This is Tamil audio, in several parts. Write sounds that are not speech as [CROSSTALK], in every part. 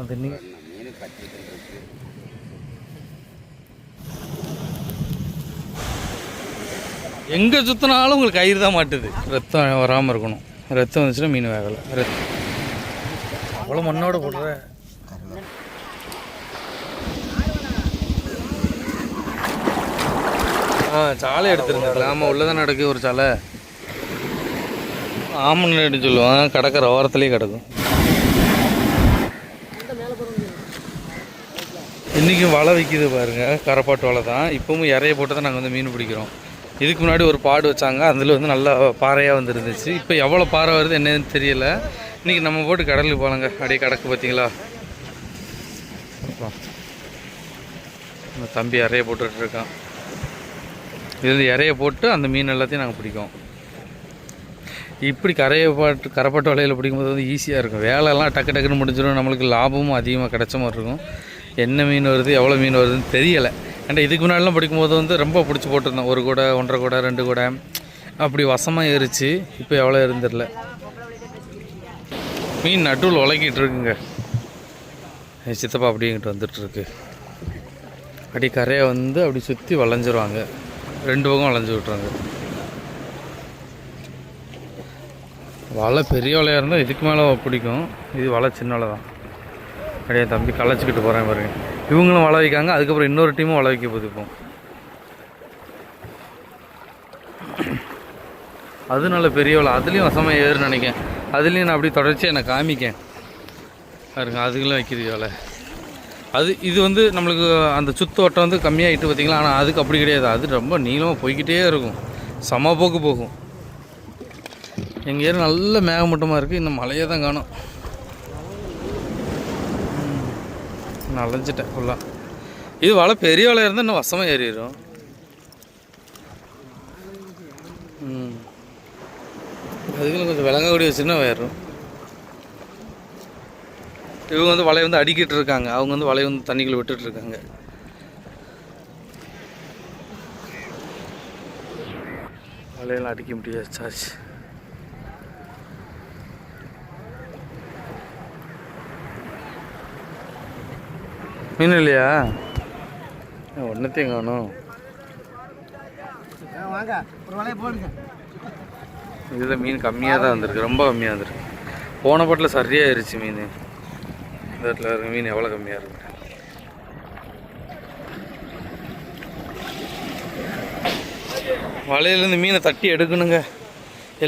அது நீ மீன் பச்சைகள் இருக்கு எங்கே சுற்றினாலும் உங்களுக்கு கயிறு தான் மாட்டுது. ரத்தம் வராமல் இருக்கணும். ரத்தம் வந்துச்சுன்னா மீன் வேகலை ரத்தம் அவ்வளோ மண்ணோட போடுற. ஆ சாலை எடுத்துருங்க. ஆமாம் உள்ளே தான் நடக்குது ஒரு சாலை. ஆமன் சொல்லுவான் கடற்கரை ஓரத்துலேயே கிடக்கும். இன்றைக்கும் வலை விற்கிது பாருங்கள் கரப்பாட்டு வலை தான். இப்பவும் இறைய போட்டு தான் நாங்கள் வந்து மீன் பிடிக்கிறோம். இதுக்கு முன்னாடி ஒரு பாடு வச்சாங்க. அதில் வந்து நல்லா பாறையாக வந்துருந்துச்சு. இப்போ எவ்வளோ பாறை வருது என்னன்னு தெரியல. இன்றைக்கி நம்ம போட்டு கடலுக்கு போகலாங்க அப்படியே கடக்கு பார்த்தீங்களா நம்ம தம்பி இறைய போட்டுட்டு இருக்கான். வந்து இறைய போட்டு அந்த மீன் எல்லாத்தையும் நாங்கள் பிடிக்கும். இப்படி கரையை பாட்டு கரைப்பாட்டு வலையில் பிடிக்கும்போது வந்து ஈஸியாக இருக்கும். வேலையெல்லாம் டக்கு டக்குன்னு முடிஞ்சிடும். நம்மளுக்கு லாபமும் அதிகமாக கிடைச்ச மாதிரி இருக்கும். என்ன மீன் வருது எவ்வளோ மீன் வருதுன்னு தெரியலை. ஏன்னா இதுக்கு முன்னாடிலாம் பிடிக்கும்போது வந்து ரொம்ப பிடிச்சி போட்டிருந்தோம். ஒரு கூடை ஒன்றரை கூடை ரெண்டு கூடை. அப்படி வசமாக ஏறிச்சு. இப்போ எவ்வளோ இருந்துடல மீன் நடுவில் உலகிட்டு இருக்குங்க. சித்தப்பா அப்படிங்கிட்டு வந்துட்டுருக்கு. அப்படி கரையை வந்து அப்படி சுற்றி வளைஞ்சிருவாங்க. ரெண்டு பக்கம் வளைஞ்சு விட்ருவாங்க வலை பெரிய வலையாக இருந்தால் இதுக்கு மேலே பிடிக்கும். இது வலை சின்ன வலை தான் அப்படியே தம்பி களைச்சிக்கிட்டு போகிறேன் பாருங்க. இவங்களும் வலை வைக்காங்க அதுக்கப்புறம் இன்னொரு டீமும் வலை வைக்க போகுது அது நல்ல பெரியவலை அதுலேயும் வசமாக ஏறுன்னு நினைக்கேன் அதுலேயும் நான் அப்படி தொடர்ச்சியாக என்னை காமிக்கேன். பாருங்க அதுக்கெல்லாம் வைக்கிறது வலை. அது இது வந்து நம்மளுக்கு அந்த சுத்து வட்டம் வந்து கம்மியாகிட்டு பார்த்தீங்களா? ஆனால் அதுக்கு அப்படி கிடையாது. அது ரொம்ப நீளமாக போய்கிட்டே இருக்கும். சம போக்கு போகும். எங்கள் ஏரியா நல்ல மேகமூட்டமாக இருக்குது இன்னும் மழையே தான் காணும். நான் அலைஞ்சிட்டேன் ஃபுல்லாக இது வலை பெரிய வலை இருந்தால் இன்னும் வசமாக ஏறிடும் அதுக்குன்னு கொஞ்சம் விளங்கக்கூடிய சின்ன வயிறும் இவங்க வந்து வலையை வந்து அடிக்கிட்டு இருக்காங்க. அவங்க வந்து வலையை வந்து தண்ணிக்குள்ளே விட்டுட்டு இருக்காங்க. வலையெல்லாம் அடிக்க முடியாது சார்ஜ் மீன் இல்லையா ஒன்றத்தையும் காணும் இதில் மீன் கம்மியாக தான் வந்திருக்கு. ரொம்ப கம்மியாக வந்திருக்கு. போன பாட்டில் சரியாக ஆயிடுச்சு மீன். இந்த இடத்துல இருக்க மீன் எவ்வளோ கம்மியாக இருக்கு? வலையிலேருந்து மீனை தட்டி எடுக்கணுங்க.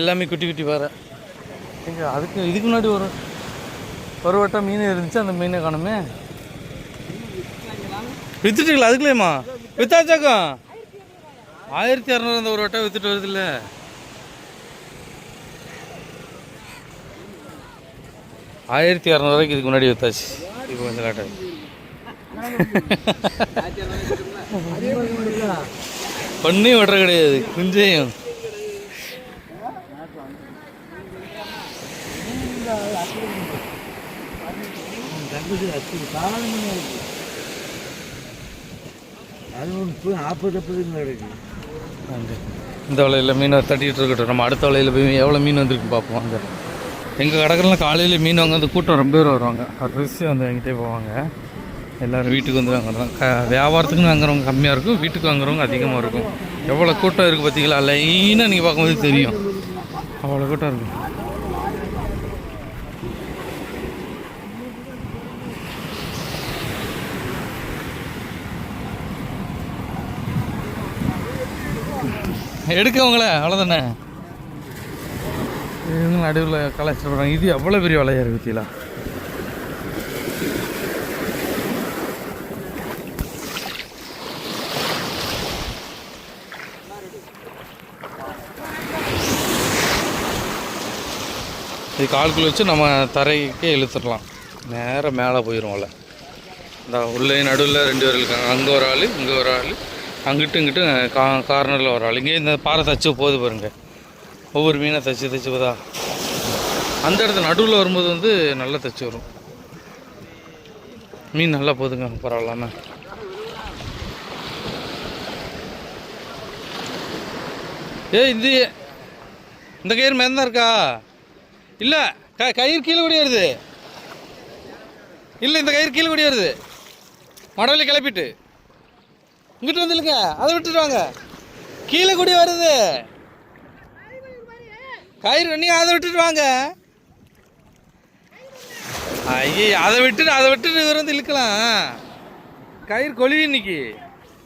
எல்லாமே குட்டி குட்டி வர அதுக்கு இதுக்கு முன்னாடி ஒரு ஒரு வட்டம் மீன் இருந்துச்சு. அந்த மீனை காணுமே. வித்துட்டீங்களா? அதுக்குள்ளேம்மா வித்தாச்சாக்கா ஆயிரத்தி இரநூறு அந்த ஒரு வட்டம் வித்துட்டு வருது இல்லை ஆயிரத்தி இரநூறுவாய்க்கு இதுக்கு முன்னாடி வித்தாச்சு. இப்போ கொஞ்சம் லேட்டாக ஒன்றையும் விடுற கிடையாது. குஞ்சையும். அது ஒன்று நாற்பது இந்த வலையில் மீனை தட்டிகிட்டு இருக்கட்டும். நம்ம அடுத்த வலையில் போய் எவ்வளோ மீன் வந்திருக்கு பார்ப்போம். அங்கே. எங்கள் கடைக்கெல்லாம் காலையில் மீன் வாங்க அந்த கூட்டம் ரொம்ப பேர் வருவாங்க. ரிசி வந்து எங்கிட்டே போவாங்க. எல்லோரும் வீட்டுக்கு வந்து வாங்குறோம் க வியாபாரத்துக்கு வாங்குறவங்க கம்மியாக இருக்கும். வீட்டுக்கு வாங்குறவங்க அதிகமாக இருக்கும். எவ்வளோ கூட்டம் இருக்குது பார்த்தீங்களா? லைனாக நீங்கள் பார்க்கும்போது தெரியும். அவ்வளோ கூட்டம் இருக்கும் எடுக்கவங்களே அவ்வளோதானே இவங்க நடுவில் கலாச்சிட்டு போகிறாங்க இது எவ்வளோ பெரிய வலையாக இருக்கு பத்தியலா இது கால்குள்ள வச்சு நம்ம தரைக்கே இழுத்துடலாம். நேராக மேலே போயிடும் வலை. இந்த உள்ளே நடுவில் ரெண்டு பேர் இருக்காங்க. அங்கே ஒரு ஆள் இங்கே ஒரு ஆள். அங்கிட்டு இங்கிட்டு கா கார்னரில் வர இங்கே இந்த பாறை தச்சு போகுது பாருங்க. ஒவ்வொரு மீனை தச்சு தச்சு போதா. அந்த இடத்துல நடுவில் வரும்போது வந்து நல்லா தச்சு வரும். மீன் நல்லா போதுங்க பரவாயில்லாம. ஏய் இது இந்த கயிறு மேலே தான் இருக்கா? இல்லை க கயிறு கீழே ஓடியாருது இல்லை இந்த கயிறு கீழே கூடி வருது. மடவள்ளி கிளப்பிட்டு. இங்கிட்டு வந்து இல்லைங்க அதை விட்டுட்டு வாங்க. கீழே கூடி வருது. கயிறு நீங்கள் அதை விட்டுட்டு வாங்க. ஐயே அதை விட்டு அதை விட்டுட்டு இவர் வந்து இழுக்கலாம். கயிறு கொழுவி இன்னைக்கு.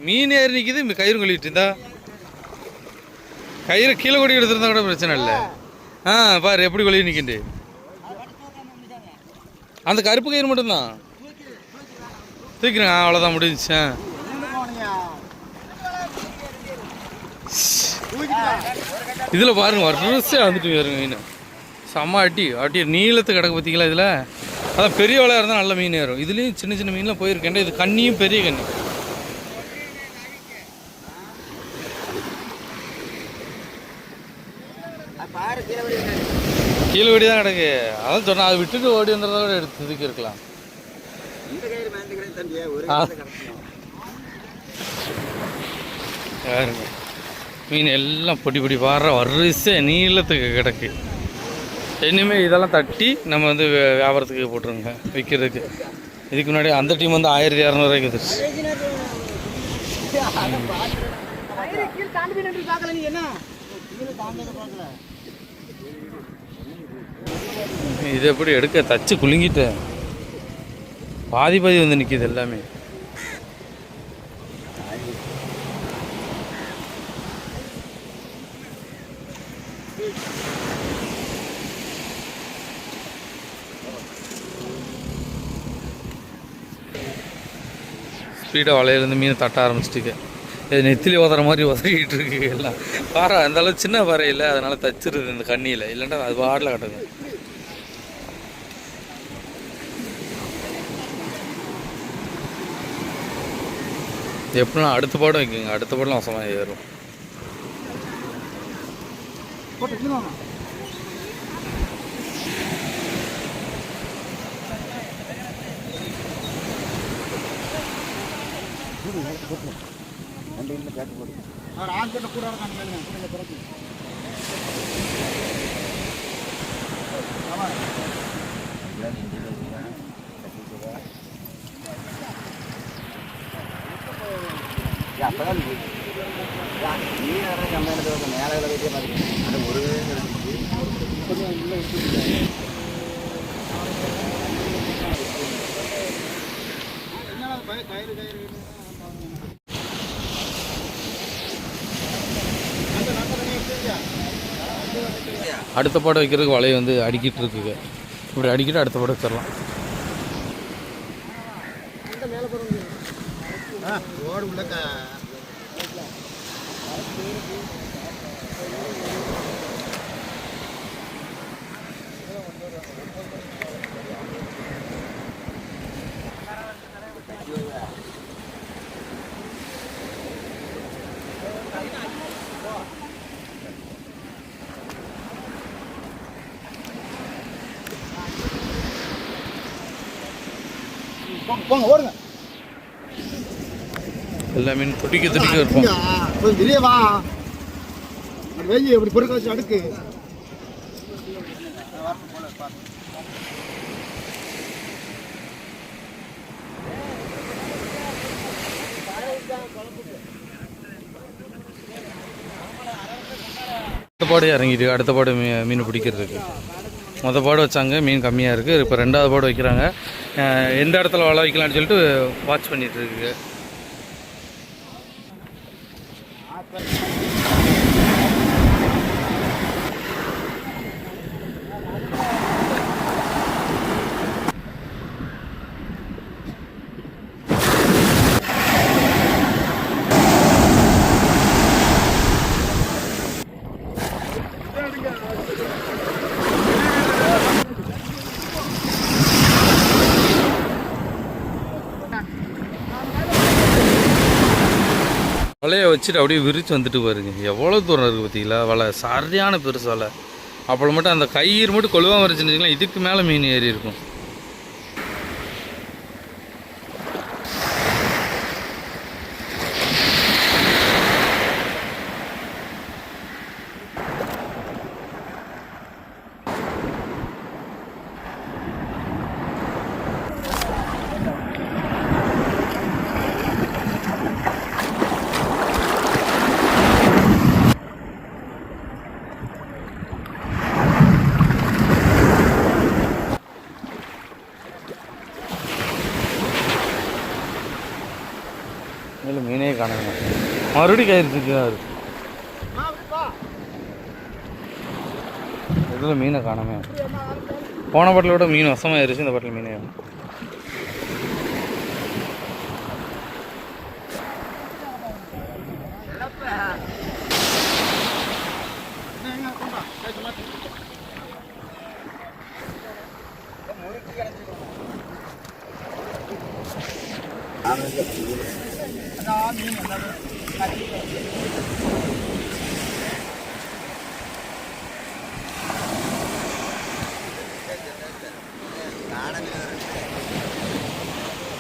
மீன் ஏறி நிற்கிது கயிறு கொழுவிட்டு இருந்தா கயிறு கீழே கொடி எடுத்துருந்தா கூட பிரச்சனை இல்லை. ஆ பாரு எப்படி கொழுவி நிற்கிண்டு அந்த கருப்பு கயிறு மட்டும்தான். தூக்கிறேன் அவ்வளோதான் முடிஞ்சுச்சு ஆ. இதில் பாருங்க வரிசையாக வந்துட்டு வருங்க மீன். செம்ம அட்டி அட்டி நீளத்து கிடக்கு பார்த்தீங்களா இதில்? அதான் பெரிய வலையாக இருந்தால் நல்ல மீன் ஏறும். இதுலேயும் சின்ன சின்ன மீன்லாம் போயிருக்கேன் இது கண்ணியும் பெரிய கண்ணி? கீழே விடு. தான் கிடக்கு. அதான் சொன்னேன் அதை விட்டுட்டு ஓடி வந்ததோட கூட எடுத்து இதுக்கு இருக்கலாம். பாருங்க. மீன் எல்லாம் பொடி பொடி பாடுற வரிசை நீளத்துக்கு கிடக்கு. இனிமேல் இதெல்லாம் தட்டி நம்ம வந்து வியாபாரத்துக்கு போட்டுருங்க விற்கிறதுக்கு இதுக்கு முன்னாடி அந்த டீம் வந்து ஆயிரத்தி இரநூறுவாய்க்கு வந்துருச்சு. இது எப்படி எடுக்க? தச்சு குலுங்கிட்டேன். பாதி பாதி வந்து நிற்கிது எல்லாமே. ஸ்பீடாக வலையிலேருந்து மீன் தட்ட ஆரம்பிச்சிட்டுக்கு இது நெத்திலி உதற மாதிரி உதறிக்கிட்டு இருக்கு எல்லாம். பாறை அந்த அளவு சின்ன பாறை இல்லை அதனால் தச்சிருது இந்த கண்ணியில். இல்லைன்னா அது வாடல கட்டுங்க எப்படின்னா அடுத்த பாடம் வைக்குங்க. அடுத்த பாடம் வசமாக ஏறும். போட்டு கீழே வாங்க. அவர் ஆண்கிட்ட கூட இருக்காங்க மேலே, கீழே பிறகு. அடுத்த பாடம் வைக்கிறதுக்கு வலையை வந்து அடிக்கிட்டு இருக்குங்க. இப்படி அடிக்கிட்டு அடுத்த பாடம் வச்சிடலாம். ஓடு உள்ள போங்க, போங்க ஓடுங்க. எல்லா மீன் துடிக்க துடிக்க இருப்போம் கொஞ்சம் வெளியே வா. அப்படி வெயி அப்படி பொறுக்க வச்சு அடுக்கு. அடுத்த பாடு இறங்கிட்டு அடுத்த பாடு மீன் பிடிக்கிறதுக்கு. மொதல் பாடு வச்சாங்க மீன் கம்மியாக இருக்குது இப்போ ரெண்டாவது பாடு வைக்கிறாங்க. எந்த இடத்துல வலை வைக்கலான்னு சொல்லிட்டு வாட்ச் பண்ணிகிட்டு இருக்குது வலையை வச்சுட்டு அப்படியே விரித்து வந்துட்டு பாருங்க. எவ்வளோ தூரம் இருக்குது பார்த்தீங்களா? வலை. சரியான பெருசு வலை. அப்புறம் மட்டும் அந்த கயிறு மட்டும் கொழுவாம இருந்துச்சுன்னு இதுக்கு மேலே மீன் ஏறி இருக்கும். மீனே காணுங்க மறுபடியும் கயிறு தூக்கினாரு இதில் மீனை காணமே? போன பாட்டிலோட மீன் வசமாயிருச்சு இந்த பாட்டில் மீனே காணோம்.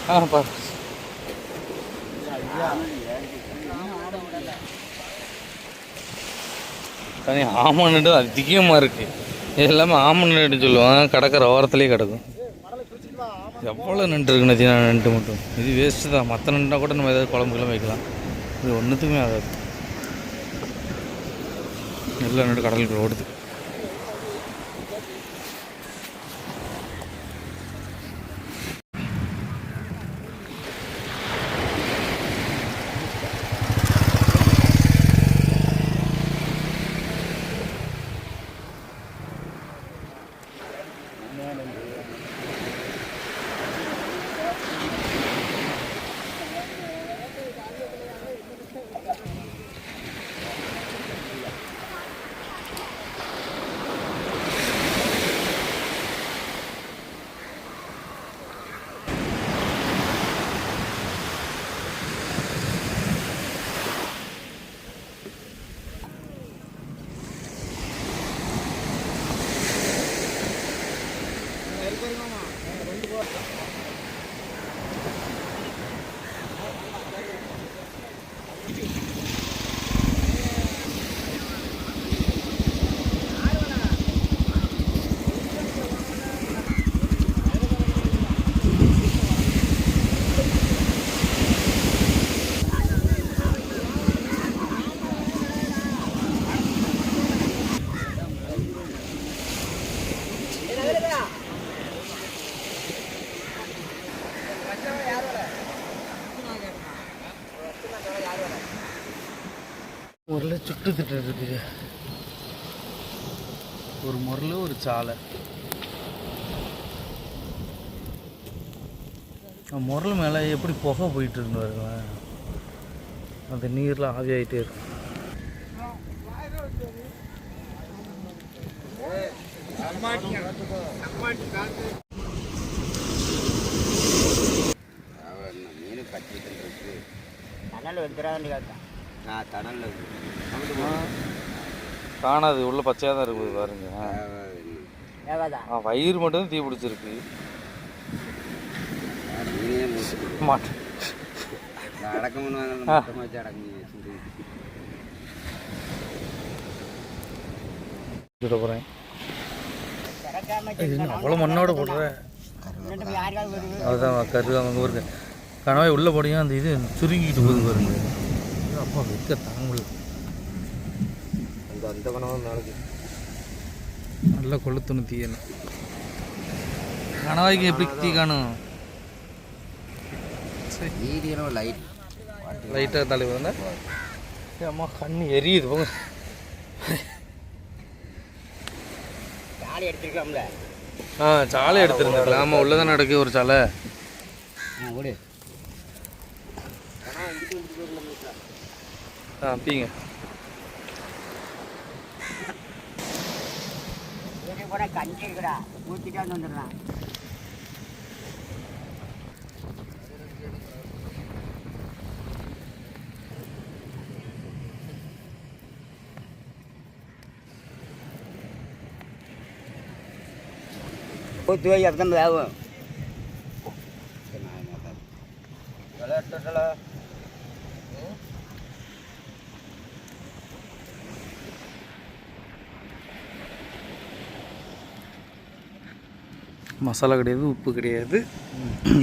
ஆ தனி ஆமன்னு அதிகமாக இருக்குது எல்லாமே ஆமன்னு சொல்லுவாங்க கடற்கரை ஓரத்துலேயே கிடக்கும் எவ்வளோ நண்டு இருக்கு நதினா நண்டு மட்டும். இது வேஸ்ட்டு தான். மற்ற நண்டுனா கூட நம்ம ஏதாவது குழம்புக்கெல்லாம் வைக்கலாம். இது ஒன்றுத்துக்குமே ஆகாது. எல்லா நண்டு கடலுக்கு ஓடுது முரல சுட்டு திட்டு இருக்குது ஒரு முரல் ஒரு சாலை. முரல் மேலே எப்படி புகை போயிட்டு இருந்து அந்த நீரில் ஆவியாயிட்டே இருக்கும் மீன் பச்சை இருக்கு. தணல் வந்துடான்னு கேட்டேன் நான் தடலில் காணாது. உள்ள பச்சையாக தான் இருக்குது பாருங்க. வயிறு மட்டும் தீ பிடிச்சிருக்கு. மாட்டேன் போகிறேன் அவ்வளோ மண்ணோட போடுற? யாருக்காவது வருது? அதுதான் கரு அங்கே பாருங்க. கணவாய் உள்ளே போடியும் அந்த இது சுருங்கிட்டு போகுது பாருங்க. அப்பா வைக்க தாங்கல. அந்த அந்த கனவு நாளைக்கு நல்லா கொளுத்துணும் தீயன்னு கணவாய்க்கு எப்படி தீ காணும்? லைட் லைட்டாக தலைவர் வந்தா அம்மா கண்ணு எரியுது போங்க. எடுத்துருக்கலாம்ல. ஆ சாலை எடுத்துருந்துக்கலாம் ஆமாம் உள்ளே தான் நடக்கு ஒரு சாலை. ஆ ஓடு. ஆ பீங்க. வீட்டுக்கு போனால் கஞ்சி இருக்குடா ஊற்றிட்டு வந்து வந்துடலாம் ஊற்றி வை அப்பதான் வேகும் விளையாட்டுல மசாலா கிடையாது உப்பு கிடையாது.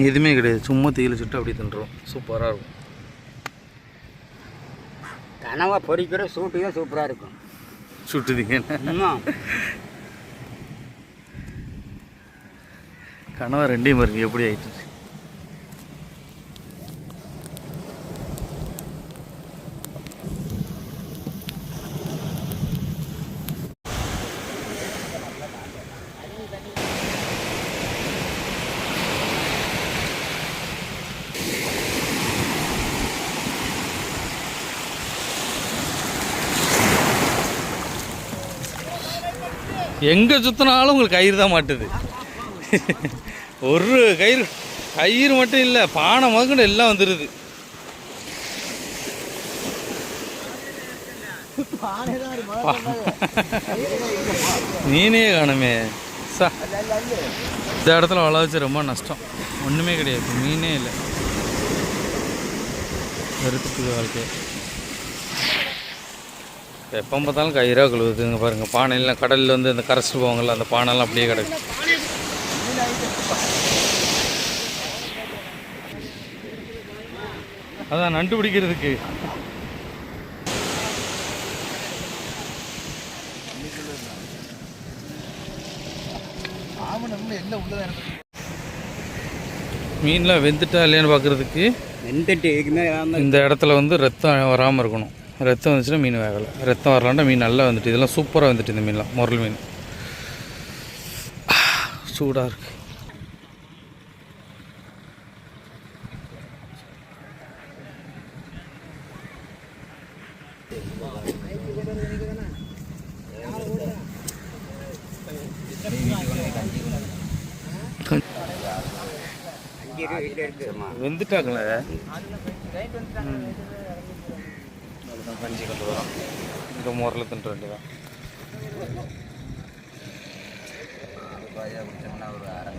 எதுவுமே கிடையாது. சும்மா தீயில சுட்டு அப்படியே தின்றோம். சூப்பராக இருக்கும். கனவா பொரிக்கிற சூட்டு தான் சூப்பராக இருக்கும். சுட்டுதீங்க கனவா ரெண்டையும் பாருங்க எப்படி ஆயிட்டு எங்கே சுற்றினாலும் உங்களுக்கு கயிறு தான் மாட்டுது. ஒரு கயிறு கயிறு மட்டும் இல்லை பானை முதற்கொண்டு எல்லாம் வந்துடுது மீனே [LAUGHS] காணுமே. சா. இந்த இடத்துல வள வச்சு ரொம்ப நஷ்டம். ஒன்றுமே கிடையாது. மீனே இல்லை. வெறுத்துக்குது வாழ்க்கை. எப்போ பார்த்தாலும் கயிறாக கழுவுதுங்க பாருங்கள் பானையெல்லாம் கடலில் வந்து இந்த கரைச்சிட்டு போவாங்கல்ல அந்த பானைலாம் அப்படியே கிடக்கு. அதான் நண்டு பிடிக்கிறதுக்கு. மீன்லாம் வெந்துட்டா இல்லையான்னு பார்க்குறதுக்கு இந்த இடத்துல வந்து ரத்தம் வராமல் இருக்கணும். ரத்தம் வந்துச்சுன்னா மீன் வேகலை ரத்தம் வரலான்டா மீன் நல்லா வந்துட்டு இதெல்லாம் சூப்பராக வந்துட்டு இந்த மீன்லாம் முரல் மீன். சூடாக இருக்கு. வெந்துட்டாங்களே? அதுதான் கொண்டு வரோம். இந்த முரல் தின்ற வேண்டியதான் ஒரு அரை